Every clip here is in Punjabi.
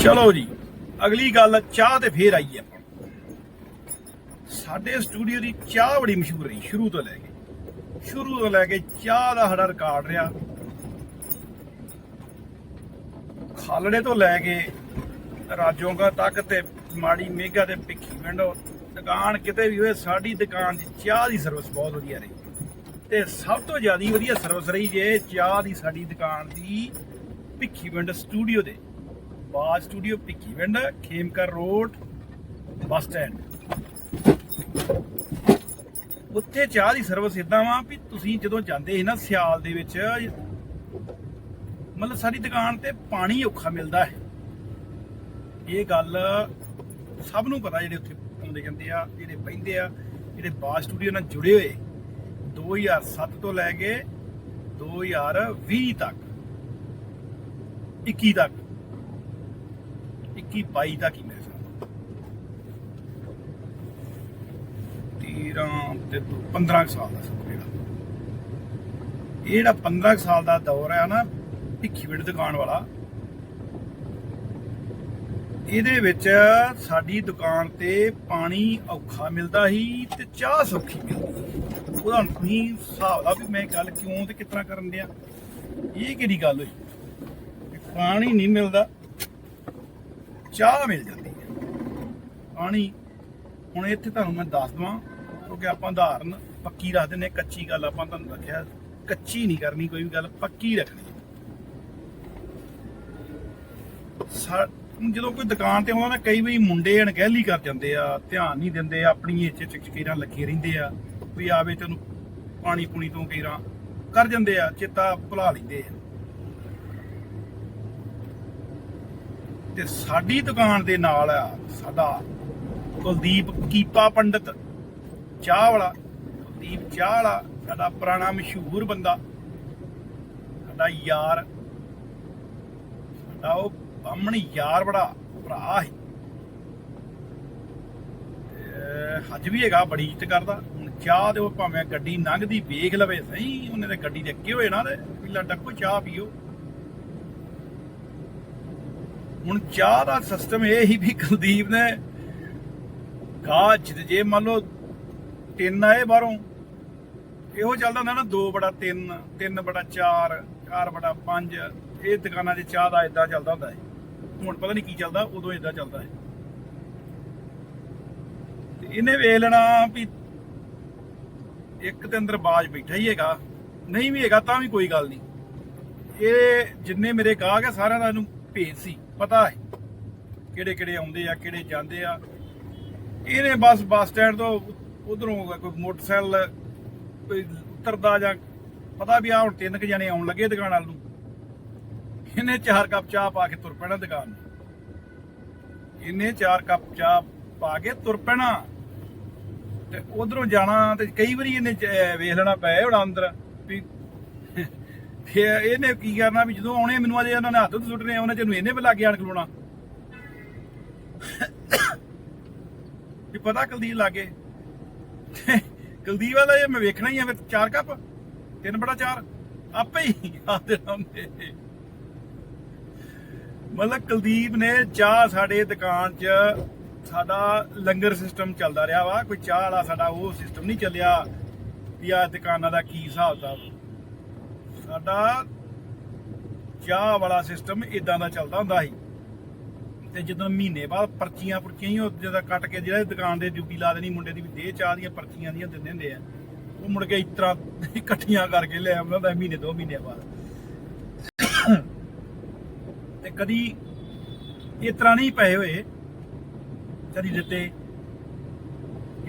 ਚਲੋ ਜੀ, ਅਗਲੀ ਗੱਲ, ਚਾਹ ਤੇ ਫੇਰ ਆਈ ਆਪਾਂ। ਸਾਡੇ ਸਟੂਡੀਓ ਦੀ ਚਾਹ ਬੜੀ ਮਸ਼ਹੂਰ ਰਹੀ, ਸ਼ੁਰੂ ਤੋਂ ਲੈ ਕੇ। ਸ਼ੁਰੂ ਤੋਂ ਲੈ ਕੇ ਚਾਹ ਦਾ ਸਾਡਾ ਰਿਕਾਰਡ ਰਿਹਾ। ਖਾਲੜੇ ਤੋਂ ਲੈ ਕੇ ਰਾਜੋਗਾ ਤੱਕ ਤੇ ਮਾੜੀ ਮੇਗਾ ਤੇ ਭਿੱਖੀ ਵਿੰਡੋ ਦੁਕਾਨ ਕਿਤੇ ਵੀ ਹੋਏ, ਸਾਡੀ ਦੁਕਾਨ ਦੀ ਚਾਹ ਦੀ ਸਰਵਿਸ ਬਹੁਤ ਵਧੀਆ ਰਹੀ। ਤੇ ਸਭ ਤੋਂ ਜ਼ਿਆਦਾ ਵਧੀਆ ਸਰਵਿਸ ਰਹੀ ਜੇ ਚਾਹ ਦੀ ਸਾਡੀ ਦੁਕਾਨ ਦੀ ਭਿੱਖੀ ਵਿੰਡ ਸਟੂਡੀਓ ਦੇ। ਬਾਜ ਸਟੂਡੀਓ ਭਿੱਖੀ ਪਿੰਡ, ਖੇਮਕਰ ਰੋਡ, ਬੱਸ ਸਟੈਂਡ। ਉੱਥੇ ਚਾਹ ਦੀ ਸਰਵਿਸ ਇਦਾਂ ਵਾ ਵੀ ਤੁਸੀਂ ਜਦੋਂ ਜਾਂਦੇ ਸੀ ਨਾ ਸਿਆਲ ਦੇ ਵਿੱਚ, ਮਤਲਬ ਸਾਡੀ ਦੁਕਾਨ ਤੇ ਪਾਣੀ ਔਖਾ ਮਿਲਦਾ ਹੈ। ਇਹ ਗੱਲ ਸਭ ਨੂੰ ਪਤਾ ਜਿਹੜੇ ਉੱਥੇ ਆਉਂਦੇ ਜਾਂਦੇ ਆ, ਜਿਹੜੇ ਬਹਿੰਦੇ ਆ, ਜਿਹੜੇ ਬਾਜ ਸਟੂਡੀਓ ਨਾਲ ਜੁੜੇ ਹੋਏ। 2007 ਤੋਂ ਲੈ ਕੇ 2020 ਤੱਕ 21 ਤੱਕ। 21 22 ਤੱਕ ਹੀ ਮੇਰੇ ਸਾਹ 13 ਤੇ 15 ਸਾਲ ਦਾ ਸਮਾਂ ਜਿਹੜਾ ਇਹ ਜਿਹੜਾ 15 ਸਾਲ ਦਾ ਦੌਰ ਹੈ ਨਾ, ਭਿੱਖੀ ਵਿੜ ਦੁਕਾਨ ਵਾਲਾ, ਇਹਦੇ ਵਿੱਚ ਸਾਡੀ ਦੁਕਾਨ ਤੇ ਪਾਣੀ ਔਖਾ ਮਿਲਦਾ ਸੀ ਤੇ ਚਾਹ ਸੌਖੀ ਮਿਲਦੀ ਸੀ। ਉਹਦਾ ਨਹੀਂ ਹਿਸਾਬ ਦਾ ਵੀ ਮੈਂ ਗੱਲ ਕਿਉਂ ਤੇ ਕਿਤਨਾ ਕਰਨ ਦਿਆ ਇਹ ਕਿਹੜੀ ਗੱਲ ਹੋਈ? ਪਾਣੀ ਨਹੀਂ ਮਿਲਦਾ। ਚਾਹ ਮਿਲ ਜਾਂਦੀ ਹੈ। ਪਾਣੀ, ਹੁਣ ਇੱਥੇ ਤੁਹਾਨੂੰ ਮੈਂ ਦੱਸ ਦਵਾਂ, ਕਿਉਂਕਿ ਆਪਾਂ ਉਦਾਹਰਨ ਪੱਕੀ ਰੱਖ ਦਿੰਦੇ ਕੱਚੀ ਗੱਲ ਆਪਾਂ ਤੁਹਾਨੂੰ ਰੱਖਿਆ ਕੱਚੀ ਨਹੀਂ ਕਰਨੀ ਕੋਈ ਵੀ ਗੱਲ, ਪੱਕੀ ਰੱਖਣੀ ਸਾ- ਜਦੋਂ ਕੋਈ ਦੁਕਾਨ ਤੇ ਆਉਂਦਾ ਨਾ, ਕਈ ਵਾਰੀ ਮੁੰਡੇ ਅਣਗਹਿਲੀ ਕਰ ਜਾਂਦੇ ਆ, ਧਿਆਨ ਨਹੀਂ ਦਿੰਦੇ ਆਪਣੀ ਇੱਥੇ ਚਕਚਕੀਰਾਂ ਲੱਗੇ ਰਹਿੰਦੇ ਆ ਕੋਈ ਆਵੇ ਤੈਨੂੰ ਪਾਣੀ ਪੂਣੀ ਤੋਂ ਕਈਰਾਂ ਕਰ ਜਾਂਦੇ ਆ, ਚੇਤਾ ਭੁਲਾ ਲੈਂਦੇ ਆ। ਤੇ ਸਾਡੀ ਦੁਕਾਨ ਦੇ ਨਾਲ ਆ ਸਾਡਾ ਕੁਲਦੀਪ ਕੀਪਾ ਪੰਡਤ, ਚਾਹ ਵਾਲਾ। ਕੁਲਦੀਪ ਚਾਹ ਵਾਲਾ, ਸਾਡਾ ਪੁਰਾਣਾ ਮਸ਼ਹੂਰ ਬੰਦਾ। ਸਾਡਾ ਯਾਰ, ਸਾਡਾ ਉਹ ਬਾਹਮਣ ਯਾਰ ਬੜਾ ਭਰਾ ਹੈ ਤੇ ਅੱਜ ਵੀ ਹੈਗਾ, ਬੜੀ ਇੱਜ਼ਤ ਕਰਦਾ। ਹੁਣ ਚਾਹ ਤੇ ਉਹ ਭਾਵੇਂ ਗੱਡੀ ਲੰਘਦੀ, ਵੇਖ ਲਵੇ, ਸਹੀ ਉਹਨੇ ਤੇ ਗੱਡੀ ਦੇ ਅੱਗੇ ਹੋਏ ਨਾ ਤੇ ਪਹਿਲਾਂ ਡੱਕੋ ਚਾਹ ਪੀਓ। ਹੁਣ ਚਾਹ ਦਾ ਸਿਸਟਮ ਇਹ ਹੀ ਵੀ ਕੁਲਦੀਪ ਨੇ ਗਾ ਜੇ ਮੰਨ ਲਓ ਤਿੰਨ ਆਏ ਬਾਹਰੋਂ, ਇਹੋ ਚੱਲਦਾ ਹੁੰਦਾ ਨਾ 2 ਬੜਾ 3 3 ਬੜਾ 4 4 ਬੜਾ 5 ਇਹ ਦੁਕਾਨਾਂ 'ਚ ਚਾਹ ਦਾ ਇਦਾਂ ਚੱਲਦਾ ਹੁੰਦਾ ਹੈ ਹੁਣ ਪਤਾ ਨਹੀਂ ਕੀ ਚੱਲਦਾ, ਉਦੋਂ ਇਦਾਂ ਚੱਲਦਾ ਹੈ ਤੇ ਇਹਨੇ ਵੇਖ ਲੈਣਾ ਵੀ ਇੱਕ ਤੇ ਅੰਦਰ ਬਾਜ ਬੈਠਾ ਹੀ ਹੈਗਾ, ਨਹੀਂ ਵੀ ਹੈਗਾ ਤਾਂ ਵੀ ਕੋਈ ਗੱਲ ਨਹੀਂ। ਇਹ ਜਿੰਨੇ ਮੇਰੇ ਗਾਹਕ ਆ, ਸਾਰਿਆਂ ਦਾ ਇਹਨੂੰ ਭੇਜ ਸੀ। ਪਤਾ ਹੈ ਕਿਹੜੇ ਕਿਹੜੇ ਆਉਂਦੇ ਆ, ਕਿਹੜੇ ਜਾਂਦੇ ਆ। ਇਹਨੇ ਬਸ ਬੱਸ ਸਟੈਂਡ ਤੋਂ ਉਧਰੋਂ ਕੋਈ ਮੋਟਰਸਾਈਕਲ, ਕੋਈ ਉਤਰਦਾ ਜਾਂ ਪਤਾ ਵੀ ਆ ਹੁਣ ਤਿੰਨ ਕੁ ਜਣੇ ਆਉਣ ਲੱਗੇ ਦੁਕਾਨ ਵੱਲ ਨੂੰ। ਇਹਨੇ ਚਾਰ ਕੱਪ ਚਾਹ ਪਾ ਕੇ ਤੁਰ ਪੈਣਾ ਦੁਕਾਨ ਨੂੰ। ਇਹਨੇ ਚਾਰ ਕੱਪ ਚਾਹ ਪਾ ਕੇ ਤੁਰ ਪੈਣਾ। ਤੇ ਉਧਰੋਂ ਜਾਣਾ ਤੇ ਕਈ ਵਾਰੀ ਇਹਨੇ ਵੇਖ ਲੈਣਾ ਪਏ ਹੁਣ ਅੰਦਰ। ਵੀ ਇਹਨੇ ਕੀ ਕਰਨਾ ਵੀ ਜਦੋਂ ਆਉਣੇ ਮੈਨੂੰ ਅਜੇ ਇਹਨਾਂ ਨੇ ਹੱਥ ਸੁੱਟਨੇ ਉਹਨਾਂ ਚ ਨੂੰ ਇਹਨੇ ਵੀ ਲੱਗ ਆਣ ਖਲੋਣਾ। ਵੀ ਪਤਾ ਕੁਲਦੀਪ ਲਾਗੇ? ਕੁਲਦੀਪ ਵਾਲਾ ਇਹ ਮੈਂ ਵੇਖਣਾ ਹੀ ਆ, ਫਿਰ ਚਾਰ ਕੱਪ? ਤਿੰਨ ਬੜਾ ਚਾਰ? ਆਪੇ ਹੀ ਆਦੇ ਹੁੰਦੇ ਮਤਲਬ ਕੁਲਦੀਪ ਨੇ ਚਾਹ ਸਾਡੇ ਦੁਕਾਨ 'ਚ, ਸਾਡਾ ਲੰਗਰ ਸਿਸਟਮ ਚੱਲਦਾ ਰਿਹਾ ਵਾ, ਕੋਈ ਚਾਹ ਵਾਲਾ ਸਾਡਾ ਉਹ ਸਿਸਟਮ ਨਹੀਂ ਚੱਲਿਆ, ਵੀ ਆ ਦੁਕਾਨਾਂ ਦਾ ਕੀ ਹਿਸਾਬ ਦਾ ਸਾਡਾ ਚਾਹ ਵਾਲਾ ਸਿਸਟਮ ਇਦਾਂ ਦਾ ਚੱਲਦਾ ਹੁੰਦਾ ਸੀ। ਤੇ ਜਦੋਂ ਮਹੀਨੇ ਬਾਅਦ ਪਰਚੀਆਂ ਪਰਚੀਆਂ ਹੀ ਉਹ ਜਦੋਂ ਕੱਟ ਕੇ ਜਿਹੜਾ ਦੁਕਾਨ ਦੇ ਡਿਊਟੀ ਲਾ ਦੇਣੀ, ਮੁੰਡੇ ਦੀ ਵੀ ਦੇ ਚਾਹ ਦੀਆਂ ਪਰਚੀਆਂ ਦੀਆਂ ਦਿੰਦੇ ਹੁੰਦੇ ਆ। ਉਹ ਮੁੜ ਕੇ ਇਸ ਇਕੱਠੀਆਂ ਕਰਕੇ ਲੈ ਆਉਂਦਾ ਹੁੰਦਾ ਮਹੀਨੇ, ਦੋ ਮਹੀਨੇ ਬਾਅਦ। ਤੇ ਕਦੀ ਇਸ ਤਰ੍ਹਾਂ ਨਹੀਂ ਪਏ ਹੋਏ। ਕਦੀ ਦਿੱਤੇ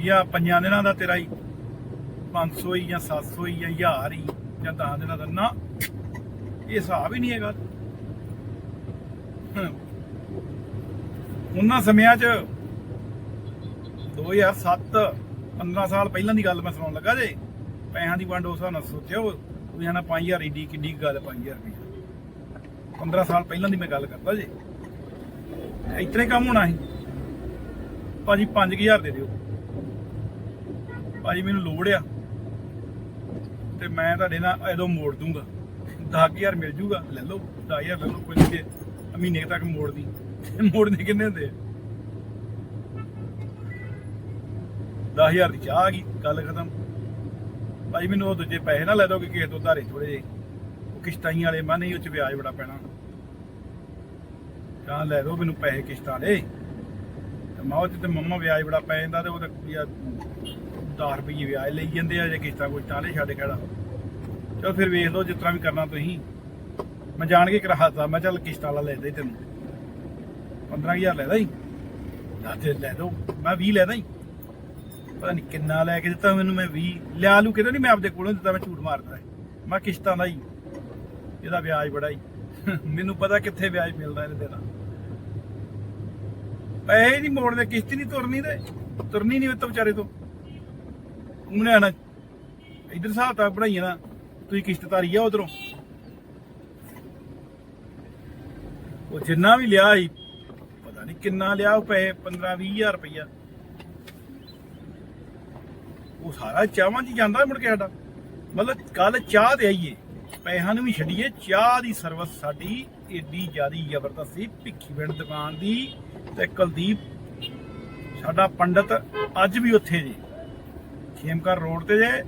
ਜਾਂ ਪੰਜਾਂ ਦਿਨਾਂ ਦਾ ਤੇਰਾ ਹੀ 500 ਹੀ ਜਾਂ 700 ਹੀ ਜਾਂ 1000 ਹੀ। ਜਾਂ 10 ਦਿਨਾਂ ਦਾ ਨਾ ਇਹ ਹਿਸਾਬ ਹੀ ਨਹੀਂ ਹੈਗਾ। ਉਹਨਾਂ ਸਮਿਆਂ 'ਚ 2007 15 ਸਾਲ ਪਹਿਲਾਂ ਦੀ ਗੱਲ ਮੈਂ ਸੁਣਾਉਣ ਲੱਗਾ ਜੇ। ਪੈਸਿਆਂ ਦੀ ਵੰਡ ਉਸ ਹਿਸਾਬ ਨਾਲ ਸੋਚਿਓ ਉਹ ਜਾਨਾ 5000 ਈਡੀ ਕਿੱਡੀ ਕੁ ਗੱਲ 5000 ਰੁਪਏ 15 ਸਾਲ ਪਹਿਲਾਂ ਦੀ ਮੈਂ ਗੱਲ ਕਰਦਾ ਜੇ। ਇਤਨੇ ਕੰਮ ਹੋਣਾ ਸੀ। ਭਾਜੀ 5000 ਦੇ ਦਿਓ। ਭਾਜੀ ਮੈਨੂੰ ਲੋੜ ਆ। ਤੇ ਮੈਂ ਤੁਹਾਡੇ ਨਾਲ ਐਦੋਂ ਮੋੜ ਦੂੰਗਾ। 10000 ਮਿਲ ਜੂਗਾ। ਲੈ ਲਓ 10000 ਲੈ ਲਓ, ਕੋਈ ਨਹੀਂ ਮਹੀਨੇ ਤੱਕ ਮੋੜ ਦੀ ਮੋੜਨੇ ਕਿੰਨੇ ਹੁੰਦੇ 10000 ਦੀ ਚਾਹ ਆ ਗਈ, ਗੱਲ ਖਤਮ। ਭਾਈ, ਮੈਨੂੰ ਉਹ ਦੂਜੇ ਪੈਸੇ ਨਾ ਲੈ ਦੋ ਕਿ ਕਿਸੇ ਤੋਂ ਧਾਰੇ ਥੋੜੇ ਜੇ ਉਹ ਕਿਸ਼ਤਾਂ ਵਾਲੇ ਮੈਂ ਨਹੀਂ ਉਹ ਚ ਵਿਆਜ ਬੜਾ ਪੈਣਾ। ਜਾਂ ਲੈ ਦੋ ਮੈਨੂੰ ਪੈਸੇ ਕਿਸ਼ਤਾਂ ਦੇ ਤੇ ਮੈਂ ਤੇ ਮੰਮਾ ਵਿਆਜ ਬੜਾ ਪੈ ਜਾਂਦਾ ਤੇ ਉਹ ਤਾਂ ਕੀ ਆ 10 ਰੁਪਏ ਵਿਆਜ ਲਈ ਜਾਂਦੇ ਆ, ਜੇ ਕਿਸ਼ਤਾਂ ਕੋਈ ਟਾਲੇ ਛੱਡ ਕਿਹੜਾ ਚਲੋ ਫਿਰ ਵੇਖ ਲਓ ਜਿਸ ਤਰ੍ਹਾਂ ਵੀ ਕਰਨਾ ਤੁਸੀਂ। ਮੈਂ ਜਾਣ ਕੇ ਕਰਾਤਾ ਮੈਂ ਚੱਲ ਕਿਸ਼ਤਾਂ ਵਾਲਾ ਲੈ ਦੇ ਤੈਨੂੰ। 15000 ਲੈ ਦਾਈ। ਤੇ ਲੈ ਦੋ, ਮੈਂ 20 ਲੈ ਦਾਈ। ਪਤਾ ਨਹੀਂ ਕਿੰਨਾ ਲੈ ਕੇ ਦਿੱਤਾ ਮੈਨੂੰ ਮੈਂ 20 ਲਿਆ ਲੂ ਕਿਤੇ ਨਹੀਂ ਮੈਂ ਆਪਦੇ ਕੋਲੋਂ ਦਿੱਤਾ, ਮੈਂ ਝੂਠ ਮਾਰਦਾ। ਮੈਂ ਕਿਸ਼ਤਾਂ ਦਾ ਹੀ। ਇਹਦਾ ਵਿਆਜ ਬੜਾ ਹੀ। ਮੈਨੂੰ ਪਤਾ ਕਿੱਥੇ ਵਿਆਜ ਮਿਲਦਾ ਇਹਦੇ ਦਾ ਪੈਸੇ ਨਹੀਂ ਮੋੜਦੇ ਕਿਸ਼ਤ ਨਹੀਂ ਤੁਰਨੀ ਤੇ। ਤੁਰਨੀ ਨਹੀਂ ਉੱਤੇ ਵਿਚਾਰੇ ਤੋਂ। ਉਹਨੇ ਆਣਾ ਇਧਰ ਹਿਸਾਬ ਤਾਂ ਬਣਾਈਏ ਨਾ, ਤੁਸੀਂ ਕਿਸ਼ਤ ਤਾਰੀ ਆ ਉਧਰੋਂ। ਉਹ ਜਿੰਨਾ ਵੀ ਲਿਆ ਸੀ, ਪਤਾ ਨਹੀਂ ਕਿੰਨਾ ਲਿਆ, ਉਹ ਪੈਸੇ 15 20000 ਰੁਪਇਆ ਉਹ ਸਾਰਾ ਚਾਹਾਂ 'ਚ ਜਾਂਦਾ ਮੁੜ ਕੇ ਸਾਡਾ। ਮਤਲਬ ਕੱਲ ਚਾਹ ਤੇ ਆਈਏ, ਪੈਸਿਆਂ ਨੂੰ ਵੀ ਛੱਡੀਏ, ਚਾਹ ਦੀ ਸਰਵਿਸ ਸਾਡੀ ਏਡੀ ਜਿਆਦੀ ਜ਼ਬਰਦਸਤ ਸੀ। ਭਿੱਖੀ ਪਿੰਡ ਦੁਕਾਨ ਦੀ ਤੇ ਕੁਲਦੀਪ, ਸਾਡਾ ਪੰਡਤ ਅੱਜ ਵੀ ਉੱਥੇ ਜੀ। ਖੇਮਕਰ ਰੋਡ ਤੇ ਜੇ।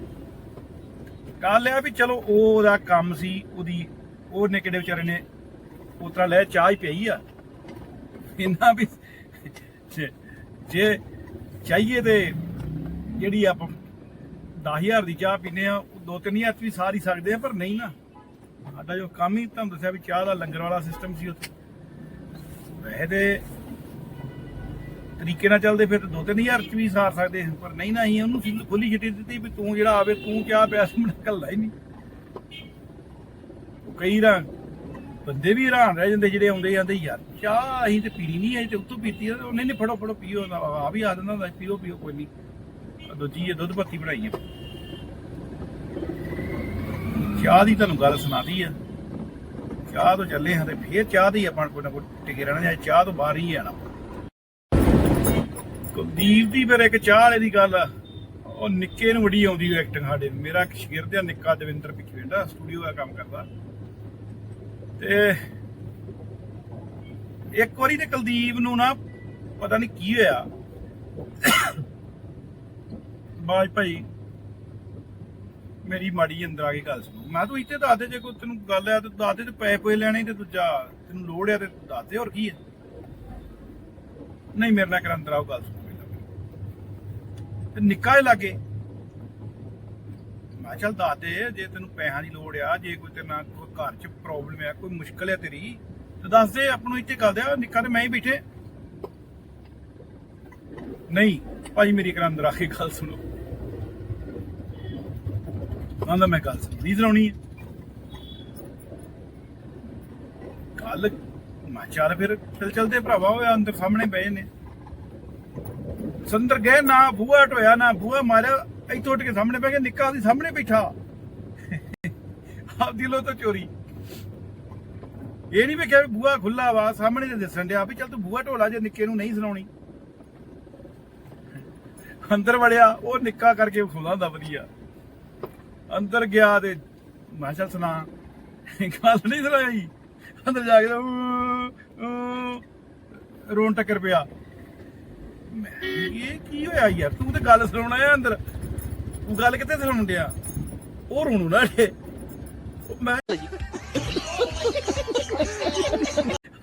ਕੱਲ ਆ ਵੀ ਚਲੋ ਉਹ ਉਹਦਾ ਕੰਮ ਸੀ, ਉਹਦੀ ਉਹਨੇ ਕਿਹੜੇ ਵਿਚਾਰੇ ਨੇ ਉਤਰਾ ਲੈ, ਚਾਹ ਹੀ ਪਈ ਆ। ਇਹਨਾਂ ਵੀ ਜੇ- ਚਾਹੀਏ ਤੇ ਜਿਹੜੀ ਆਪਾਂ 10000 ਦੀ ਚਾਹ ਪੀਨੇ ਆ, ਉਹ ਦੋ ਤਿੰਨ ਹਜ਼ਾਰ 'ਚ ਵੀ ਸਾਰ ਹੀ ਸਕਦੇ ਆ, ਪਰ ਨਹੀਂ ਨਾ। ਸਾਡਾ ਜੋ ਕੰਮ ਹੀ, ਤੁਹਾਨੂੰ ਦੱਸਿਆ ਵੀ ਚਾਹ ਦਾ ਲੰਗਰ ਵਾਲਾ ਸਿਸਟਮ ਸੀ ਉੱਥੇ। ਵੈਸੇ ਤੇ ਤਰੀਕੇ ਨਾਲ ਚੱਲਦੇ ਫਿਰ ਤਾਂ ਦੋ ਤਿੰਨ ਹਜ਼ਾਰ 'ਚ ਵੀ ਸਾਰ ਸਕਦੇ ਸੀ, ਪਰ ਨਹੀਂ ਨਾ ਅਸੀਂ ਉਹਨੂੰ ਖੁੱਲੀ- ਛਿੱਟੀ ਦਿੱਤੀ ਵੀ ਤੂੰ ਜਿਹੜਾ ਆਵੇ ਤੂੰ ਚਾਹ ਪਿਆ ਸੀ ਕੱਲਾ ਹੀ ਨਹੀਂ। ਉਹ ਕਈ ਰਾਂ ਬੰਦੇ ਵੀ ਹੈਰਾਨ ਰਹਿ ਜਾਂਦੇ ਜਿਹੜੇ ਆਉਂਦੇ ਜਾਂਦੇ ਯਾਰ ਚਾਹ ਅਸੀਂ ਤੇ ਪੀਣੀ ਨਹੀਂ ਅਸੀਂ ਤੇ ਉੱਤੋਂ ਪੀਤੀ ਆ ਉਹਨੇ ਨਹੀਂ ਫੜੋ ਫੜੋ ਪੀਓ ਆ ਵੀ ਆ ਦਿੰਦਾ ਹੁੰਦਾ ਪੀਓ ਪੀਓ ਕੋਈ ਨਹੀਂ। ਦੂਜੀ ਇਹ ਦੁੱਧ ਪੱਤੀ ਬਣਾਈ ਆ। ਚਾਹ ਦੀ ਤੁਹਾਨੂੰ ਗੱਲ ਸੁਣਾਦੀ ਆ। ਚਾਹ ਤੋਂ ਚੱਲੇ ਹਾਂ ਤੇ ਫੇਰ ਚਾਹ ਦੀ ਆਪਾਂ ਕੋਈ ਨਾ ਕੋਈ ਟਿਕੇ ਰਹਿਣਾ ਜਾਂ ਚਾਹ ਤੋਂ ਬਾਹਰ ਹੀ ਆਣਾ ਕੁਲਦੀਪ ਦੀ ਫਿਰ ਇੱਕ ਚਾਹ ਵਾਲੇ ਦੀ ਗੱਲ ਆ। ਉਹ ਨਿੱਕੇ ਨੂੰ ਬੜੀ ਆਉਂਦੀ ਐਕਟਿੰਗ ਸਾਡੇ ਨੂੰ। ਮੇਰਾ ਇੱਕ ਸ਼ਗਿਰਦ ਆ, ਨਿੱਕਾ ਦਵਿੰਦਰ ਪਿੱਛੇਂਡਾ ਸਟੂਡੀਓ ਦਾ ਕੰਮ ਕਰਦਾ। ਤੇ ਇੱਕ ਵਾਰੀ ਤੇ ਕੁਲਦੀਪ ਨੂੰ ਨਾ ਪਤਾ ਨਹੀਂ ਕੀ ਹੋਇਆ। ਬਾਜ ਭਾਈ, ਮੇਰੀ ਮਾੜੀ ਅੰਦਰ ਆ ਕੇ ਗੱਲ ਸੁਣੋ। ਮੈਂ ਤੂੰ ਇੱਥੇ ਦੱਸ ਦੇ, ਜੇ ਕੋਈ ਤੈਨੂੰ ਗੱਲ ਆ, ਤੇ ਦੱਸ ਦੇ, ਤੇ ਪੈਸੇ ਪੋਏ ਲੈਣੇ ਤੇ ਦੂਜਾ ਤੈਨੂੰ ਲੋੜ ਆ ਤੇ ਦੱਸ ਦੇ, ਹੋਰ ਕੀ ਹੈ ਨਹੀਂ, ਮੇਰੇ ਨਾਲ ਕਰ ਅੰਦਰ ਆਓ, ਗੱਲ ਸੁਣੋ। ਤੇ ਨਿੱਕਾ ਹੀ ਲਾਗੇ। ਮੈਂ ਕਿਹਾ ਚੱਲ ਦੱਸ ਦੇ, ਜੇ ਤੈਨੂੰ ਪੈਸਿਆਂ ਦੀ ਲੋੜ ਆ, ਜੇ ਕੋਈ ਤੇਰੇ ਨਾਲ ਕੋਈ ਘਰ 'ਚ ਪ੍ਰੋਬਲਮ ਆ, ਕੋਈ ਮੁਸ਼ਕਲ ਆ ਤੇਰੀ, ਤੇ ਦੱਸ ਦੇ ਆਪ ਨੂੰ ਇੱਥੇ ਕਰ ਦਿਆ, ਨਿੱਕਾ ਤੇ ਮੈਂ ਹੀ ਬੈਠੇ। ਨਹੀਂ, ਭਾਈ ਮੇਰੀ ਕਰ ਅੰਦਰ ਆ ਕੇ ਗੱਲ ਸੁਣੋ। ਆਂਦਾ ਮੈਂ ਗੱਲ ਸੁਣੀ ਸੁਣਾਉਣੀ। ਹੈ ਗੱਲ, ਮੈਂ ਚੱਲ ਫਿਰ, ਚੱਲ ਚਲਦੇ ਭਰਾਵਾ, ਉਹ ਅੰਦਰ ਸਾਹਮਣੇ ਬਏ ਨੇ ਸੰਦਰ ਗਏ, ਨਾ ਬੂਹਾ ਢੋਇਆ ਨਾ ਬੂਹਾ ਮਾਰਿਆ, ਇੱਥੋਂ ਉੱਠ ਕੇ ਸਾਹਮਣੇ ਬਹਿ ਗਿਆ ਨਿੱਕਾ ਉਹਦੀ ਸਾਹਮਣੇ ਬੈਠਾ। ਆਪ ਦਿਲੋਂ ਤੋਂ ਚੋਰੀ। ਇਹ ਨਹੀਂ ਵੇਖਿਆ ਬੂਹਾ ਖੁੱਲਾ ਵਾ, ਸਾਹਮਣੇ ਤੇ ਦਿਸਣ ਡਿਆ ਵੀ ਚੱਲ ਤੂੰ ਬੂਹਾ ਢੋਲਾ ਜੇ ਨਿੱਕੇ ਨੂੰ ਨਹੀਂ ਸੁਣਾਉਣੀ। ਅੰਦਰ ਵੜਿਆ, ਉਹ ਨਿੱਕਾ ਕਰਕੇ ਖੁੱਲਾ ਹੁੰਦਾ, ਵਧੀਆ। ਅੰਦਰ ਗਿਆ ਤੇ ਮੈਂ ਚੱਲ ਸੁਣਾ। ਗੱਲ ਨਹੀਂ ਸੁਣਾਈ। ਅੰਦਰ ਜਾ ਕੇ ਰੋਣ ਟੱਕਰ ਪਿਆ। ਮੈਂ ਇਹ ਕੀ ਹੋਇਆ ਯਾਰ? ਤੂੰ ਤੇ ਗੱਲ ਸੁਣਾਉਣਾ ਆ ਅੰਦਰ। ਤੂੰ ਗੱਲ ਕਿੱਥੇ ਸੁਣਾਉਣ ਡਿਆ? ਉਹ ਰੋਣੂ ਨਾ ਡੇ ਉਹ ਮੈਂ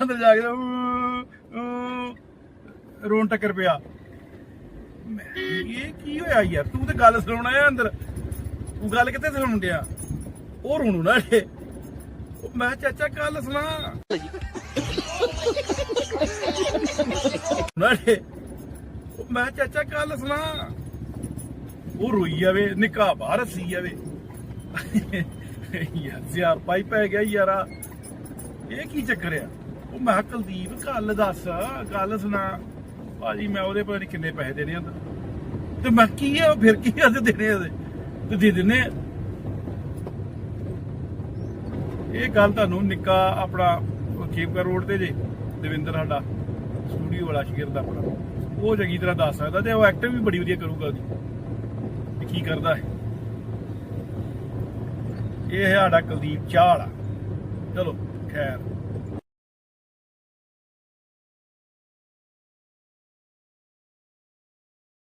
ਅੰਦਰ ਜਾ ਕੇ ਤਾਂ ਊ, ਰੋਣ ਟੱਕਰ ਪਿਆ। ਮੈਂ ਇਹ ਕੀ ਹੋਇਆ ਯਾਰ? ਤੂੰ ਤੇ ਗੱਲ ਸੁਣਾਉਣਾ ਆ ਅੰਦਰ। ਤੂੰ ਗੱਲ ਕਿੱਥੇ ਸੁਣਾਉਣ ਡਿਆ? ਉਹ ਰੋਣੂ ਨਾ ਡੇ ਉਹ ਮੈਂ ਕਿਹਾ, ਚਾਚਾ ਗੱਲ ਸੁਣਾ। ਨਾ ਡੇ ਮੈਂ ਕਿਹਾ, ਚਾਚਾ ਕੱਲ ਸੁਣਾ। ਉਹ ਰੋਈ ਜਾਵੇ ਨਿੱਕਾ ਬਾਹਰ ਸੀ ਜਾਵੇ। ਯਾਰ ਸਿਆਪਾ ਹੀ ਪੈ ਗਿਆ ਯਾਰਾ। ਇਹ ਕੀ ਚੱਕਰ ਆ? ਉਹ ਮੈਂ ਕਿਹਾ, ਕੁਲਦੀਪ ਕੱਲ ਦੱਸ ਗੱਲ ਸੁਣਾ। ਭਾਜੀ ਮੈਂ ਉਹਦੇ ਪਤਾ ਨਹੀਂ ਕਿੰਨੇ ਪੈਸੇ ਦੇਣੇ ਆ। ਤੇ ਮੈਂ ਕੀ ਆ ਫਿਰ ਕੀ ਆ ਦੇਣੇ ਆ ਉਹਦੇ? ਤੇ ਦੇ ਦਿੰਨੇ ਆ। ਇਹ ਗੱਲ ਤੁਹਾਨੂੰ ਨਿੱਕਾ ਆਪਣਾ ਖੇਪਕਰ ਰੋਡ ਤੇ ਜੇ ਦਵਿੰਦਰ ਸਾਡਾ। ਸਟੂਡੀਓ ਵਾਲਾ ਸ਼ਗਿਰਦ ਆਪਣਾ। ਉਹ ਚੰਗੀ ਤਰ੍ਹਾਂ ਦੱਸ ਸਕਦਾ ਤੇ ਉਹ ਐਕਟਿੰਗ ਵੀ ਬੜੀ ਵਧੀਆ ਕਰੂਗਾ ਉਹਦੀ। ਕੀ ਕਰਦਾ ਹੈ ਇਹ ਸਾਡਾ ਕੁਲਦੀਪ ਚਾਹਲਾ। ਚਲੋ, ਖੈਰ।